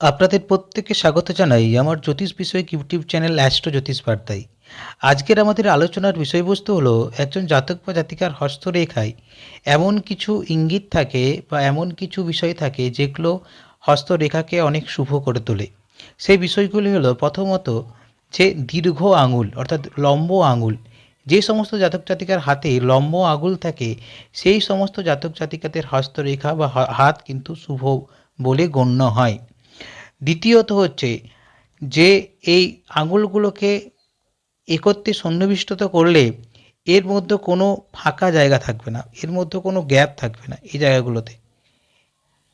আপনাদের প্রত্যেককে স্বাগত জানাই আমার জ্যোতিষ বিষয়ক ইউটিউব চ্যানেল অ্যাস্ট্রো জ্যোতিষ বার্তায়। আজকের আমাদের আলোচনার বিষয়বস্তু হলো, একজন জাতক বা জাতিকার হস্তরেখায় এমন কিছু ইঙ্গিত থাকে বা এমন কিছু বিষয় থাকে যেগুলো হস্তরেখাকে অনেক শুভ করে তোলে। সেই বিষয়গুলি হলো, প্রথমত যে দীর্ঘ আঙুল, অর্থাৎ লম্ব আঙুল, যে সমস্ত জাতক জাতিকার হাতে লম্ব আঙুল থাকে, সেই সমস্ত জাতক জাতিকাদের হস্তরেখা বা হাত কিন্তু শুভ বলে গণ্য হয়। দ্বিতীয়ত হচ্ছে যে এই আঙুলগুলোকে একত্রে সন্নিবিষ্টত করলে এর মধ্যে কোনো ফাঁকা জায়গা থাকবে না, এর মধ্যে কোনো গ্যাপ থাকবে না এই জায়গাগুলোতে।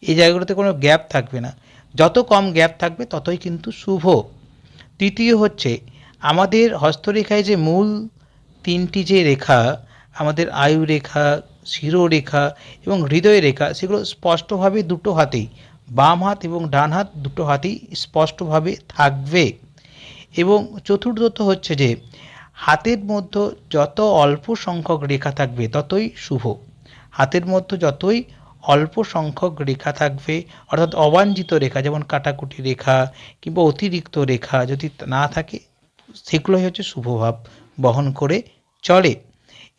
এই জায়গাগুলোতে কোনো গ্যাপ থাকবে না। যত কম গ্যাপ থাকবে ততই কিন্তু শুভ। তৃতীয় হচ্ছে আমাদের হস্তরেখায় যে মূল তিনটি যে রেখা, আমাদের আয়ু রেখা, শিরোরেখা এবং হৃদয় রেখা, সেগুলো স্পষ্টভাবে দুটো হাতেই বাম হাত এবং ডান হাত দুটো হাতই স্পষ্টভাবে থাকবে। এবং চতুর্থত হচ্ছে যে, হাতের মধ্যে যত অল্প সংখ্যক রেখা থাকবে ততই শুভ। হাতের মধ্যে যতই অল্প সংখ্যক রেখা থাকবে, অর্থাৎ অবাঞ্ছিত রেখা, যেমন কাটাকুটি রেখা কিংবা অতিরিক্ত রেখা যদি না থাকে, সেগুলোই হচ্ছে শুভভাব বহন করে চলে।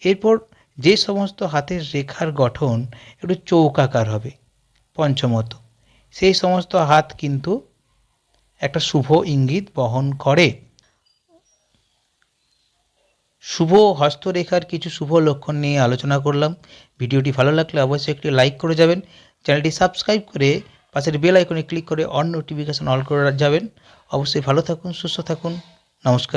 এরপর যে সমস্ত হাতের রেখার গঠন, একটু চৌকাকার হবে, পঞ্চমত। সেই সমস্ত হাত কিন্তু একটা শুভ ইঙ্গিত বহন করে। শুভ হস্তরেখার কিছু শুভ লক্ষণ নিয়ে আলোচনা করলাম। ভিডিওটি ভালো লাগলে অবশ্যই একটি লাইক করে যাবেন। চ্যানেলটি সাবস্ক্রাইব করে পাশের বেল আইকনে ক্লিক করে অন নোটিফিকেশন অল করে যাবেন। অবশ্যই ভালো থাকুন, সুস্থ থাকুন। নমস্কার।